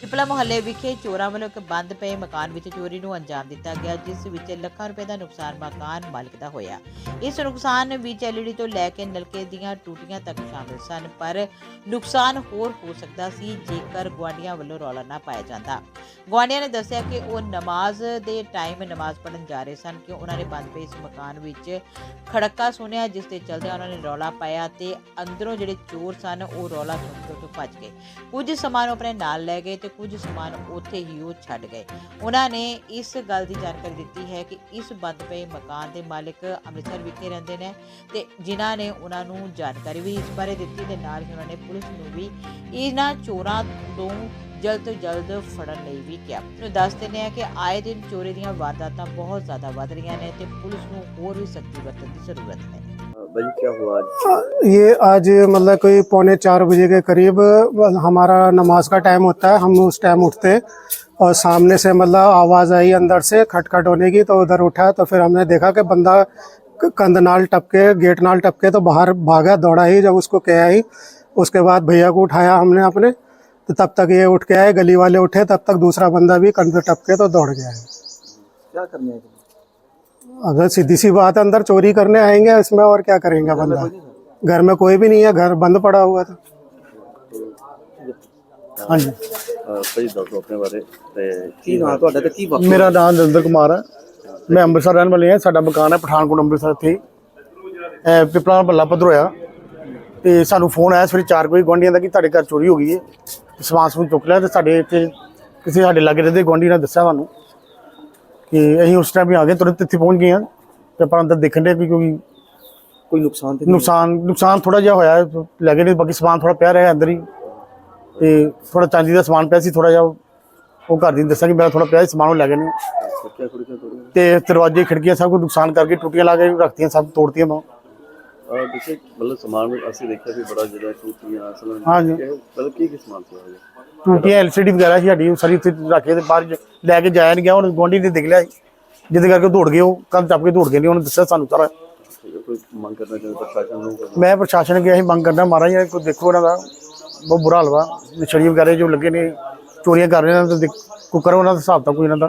ਪਿਪਲਾ ਮੁਹੱਲੇ ਵਿਖੇ ਚੋਰਾਂ ਵੱਲੋਂ ਇੱਕ ਬੰਦ ਪਏ ਮਕਾਨ ਵਿੱਚ ਚੋਰੀ ਨੂੰ ਅੰਜਾਮ ਦਿੱਤਾ ਗਿਆ, ਜਿਸ ਵਿੱਚ ਲੱਖਾਂ ਰੁਪਏ ਦਾ ਨੁਕਸਾਨ ਮਕਾਨ ਮਾਲਕ ਦਾ ਹੋਇਆ। ਇਸ ਨੁਕਸਾਨ ਵਿੱਚ ਐਲਈਡੀ ਤੋਂ ਲੈ ਕੇ ਨਲਕੇ ਦੀਆਂ ਟੂਟੀਆਂ ਤੱਕ ਸ਼ਾਮਲ ਸਨ, ਪਰ ਨੁਕਸਾਨ ਹੋਰ ਹੋ ਸਕਦਾ ਸੀ ਜੇਕਰ ਗੁਆਂਢੀਆਂ ਵੱਲੋਂ ਰੌਲਾ ਨਾ ਪਾਇਆ ਜਾਂਦਾ। ਗੁਆਂਢੀਆਂ ਨੇ ਦੱਸਿਆ ਕਿ ਉਹ ਨਮਾਜ਼ ਦੇ ਟਾਈਮ ਨਮਾਜ਼ ਪੜ੍ਹਨ ਜਾ ਰਹੇ ਸਨ ਕਿ ਉਹਨਾਂ ਨੇ ਬੰਦ ਪਏ ਇਸ ਮਕਾਨ ਵਿੱਚ ਖੜਕਾ ਸੁਣਿਆ, ਜਿਸ ਦੇ ਚਲਦਿਆਂ ਉਹਨਾਂ ਨੇ ਰੌਲਾ ਪਾਇਆ ਤੇ ਅੰਦਰੋਂ ਜਿਹੜੇ ਚੋਰ ਸਨ, ਉਹ ਰੌਲਾ ਸੁਣ ਕੇ ਉੱਥੋਂ ਭੱਜ ਗਏ। ਕੁਝ ਸਮਾਨ ਉਹ ਆਪਣੇ ਨਾਲ ਲੈ ਗਏ ਤੇ ਕੁਝ ਸਮਾਨ ਉੱਥੇ ਹੀ ਉਹ ਛੱਡ ਗਏ। ਉਹਨਾਂ ਨੇ ਇਸ ਗੱਲ ਦੀ ਜਾਣਕਾਰੀ ਦਿੱਤੀ ਹੈ ਕਿ ਇਸ ਬੰਦ ਪਏ ਮਕਾਨ ਦੇ ਮਾਲਕ ਅੰਮ੍ਰਿਤਸਰ ਵਿਖੇ ਰਹਿੰਦੇ ਨੇ ਤੇ ਜਿਨ੍ਹਾਂ ਨੇ ਉਹਨਾਂ ਨੂੰ ਜਾਣਕਾਰੀ ਵੀ ਇਸ ਬਾਰੇ ਦਿੱਤੀ ਤੇ ਨਾਲ ਹੀ ਉਹਨਾਂ ਨੇ ਪੁਲਿਸ ਨੂੰ ਵੀ ਇਹਨਾਂ ਚੋਰਾਂ ਤੋਂ ਜਲਦ ਤੋਂ ਜਲਦ ਫੜਨ ਲਈ ਵੀ ਕਿਹਾ ਤੁਹਾਨੂੰ ਦੱਸ ਦਿੰਦੇ ਆ ਕਿ ਆਏ ਦਿਨ ਚੋਰੀ ਦੀਆਂ ਵਾਰਦਾਤਾਂ ਬਹੁਤ ਜ਼ਿਆਦਾ ਵੱਧ ਰਹੀਆਂ ਨੇ ਤੇ ਪੁਲਿਸ ਨੂੰ ਹੋਰ ਵੀ ਸਖਤੀ ਵਰਤਣ ਦੀ ਜ਼ਰੂਰਤ ਹੈ भाई क्या हुआ आज ये आज मतलब कोई पौने चार बजे के करीब हमारा नमाज का टाइम होता है हम उस टाइम उठते और सामने से मतलब आवाज़ आई अंदर से खटखट होने की तो उधर उठा तो फिर हमने देखा कि बंदा क- कंध नाल टपके गेट नाल टपके तो बाहर भागा दौड़ा ही जब उसको कहा ही उसके बाद भैया को उठाया हमने अपने तो तब तक ये उठ के आए गली वाले उठे तब तक दूसरा बंदा भी कंध टपके तो दौड़ गया है क्या करने आए थे? अगर सीधी सी बात है अंदर चोरी करने आएंगे इसमें और क्या करेंगे बंदा घर में कोई भी नहीं है घर बंद पड़ा हुआ था हाँ जी ਅਹ ਭਾਈ ਦੱਸੋ ਆਪਣੇ ਬਾਰੇ ਤੇ ਕੀ ਨਾਂ ਤੁਹਾਡਾ ਤੇ ਕੀ ਵਾਕਿਆ ਮੇਰਾ ਨਾਮ ਦਲਦਰ ਕੁਮਾਰ ਹੈ ਮੈਂ ਅੰਮ੍ਰਿਤਸਰ ਰਹਿਣ ਵਾਲੀ ਹਾਂ ਸਾਡਾ ਮਕਾਨ ਹੈ ਪਠਾਨਕੋਟ ਅੰਮ੍ਰਿਤਸਰ ਇੱਥੇ ਅਹ ਪਿਪਲਾ ਬੱਲਾ ਭਦਰੋਇਆ ਤੇ ਸਾਨੂੰ ਫੋਨ ਆਇਆ ਸਵੇਰੇ 4 ਵਜੇ ਗੁਆਂਢੀਆਂ ਦਾ ਕਿ ਤੁਹਾਡੇ ਘਰ ਚੋਰੀ ਹੋ ਗਈ ਹੈ ਤੇ ਸਮਾਨ ਸਮੂਨ ਚੁੱਕ ਲਿਆ ਤੇ ਸਾਡੇ ਇੱਥੇ ਕਿਸੇ ਸਾਡੇ ਲਾਗੇ ਰਹਿੰਦੇ ਗੁਆਂਢੀ ਨੇ ਦੱਸਿਆ ਸਾਨੂੰ ਕਿ ਅਸੀਂ ਉਸ ਟਾਈਮ ਹੀ ਆ ਗਏ ਤੁਰੰਤ ਇੱਥੇ ਪਹੁੰਚ ਗਏ ਹਾਂ ਤੇ ਆਪਾਂ ਅੰਦਰ ਦੇਖਣ ਦੇ ਕਿਉਂਕਿ ਕੋਈ ਨੁਕਸਾਨ ਤੇ ਨਹੀਂ ਨੁਕਸਾਨ ਨੁਕਸਾਨ ਥੋੜਾ ਜਿਹਾ ਹੋਇਆ ਹੈ, ਲੈ ਗਏ ਨੇ ਬਾਕੀ ਸਮਾਨ ਥੋੜਾ ਪਿਆ ਰਿਹਾ ਅੰਦਰ ਹੀ ਤੇ ਥੋੜਾ ਚਾਂਦੀ ਦਾ ਸਮਾਨ ਪਿਆ ਸੀ ਥੋੜਾ ਜਿਹਾ ਉਹ ਘਰ ਦੀ ਨੇ ਦੱਸਿਆ ਕਿ ਮੇਰਾ ਥੋੜਾ ਪਿਆ ਸੀ ਸਮਾਨ ਉਹ ਲੈ ਗਏ ਨੇ। ਕੁੜੀ ਤੋੜੀ ਤੇ ਦਰਵਾਜ਼ੇ ਖਿੜਕੀਆਂ ਸਭ ਕੁਝ ਨੁਕਸਾਨ ਕਰਕੇ ਟੁੱਟੀਆਂ ਲਾ ਕੇ ਰੱਖਤੀਆਂ ਸਭ ਤੋੜਤੀਆਂ ਮੈਂ। ਅਹ ਦੇਖੇ ਮਤਲਬ ਸਮਾਨ ਅਸੀਂ ਦੇਖਿਆ ਵੀ ਬੜਾ ਜਿਹੜਾ ਟੂਟੀਆਂ ਅਸਲ ਹਾਂਜੀ। ਮਤਲਬ ਕੀ ਕੀ ਸਮਾਨ ਸੀ ਉਹ ਟੂਟੀਆਂ ਐਲਸੀਡੀ ਵਗੈਰਾ ਸੀ ਸਾਡੀ ਉਹ ਸਾਰੀ ਉੱਥੇ ਰੱਖ ਕੇ ਤੇ ਬਾਹਰ ਜ- ਲੈ ਕੇ ਜਾਇਆ ਨਹੀਂ ਗਿਆ ਹੁਣ ਗੁਆਂਢੀ ਨੇ ਦੇਖ ਲਿਆ ਸੀ। ਜਿਹਦੇ ਕਰਕੇ ਉਹ ਦੌੜ ਗਏ ਉਹ ਕੰਨ ਟੱਪ ਕੇ ਦੌੜ ਗਏ ਨੇ ਉਹਨੇ ਦੱਸਿਆ ਸਾਨੂੰ ਸਾਰਾ। ਕੋਈ ਮੰਗ ਕਰਨਾ ਚਾਹੁੰਦੇ ਪ੍ਰਸ਼ਾਸਨ ਨੂੰ ਮੈਂ ਪ੍ਰਸ਼ਾਸਨ ਅੱਗੇ ਅਸੀਂ ਮੰਗ ਕਰਦਾ ਮਹਾਰਾਜ ਇਹ ਕੋਈ ਦੇਖੋ ਇਹਨਾਂ ਦਾ ਬਹੁਤ ਬੁਰਾ ਹਾਲ ਵਾ। ਨਸ਼ਰੀ ਵਗੈਰਾ ਜੋ ਲੱਗੇ ਨੇ ਚੋਰੀਆਂ ਕਰ ਰਹੇ ਨੇ ਤਾਂ ਦੇਖ- ਕੋਈ ਕਰੋ ਉਹਨਾਂ ਦਾ ਹਿਸਾਬ ਤਾਂ ਕੋਈ ਇਹਨਾਂ ਦਾ।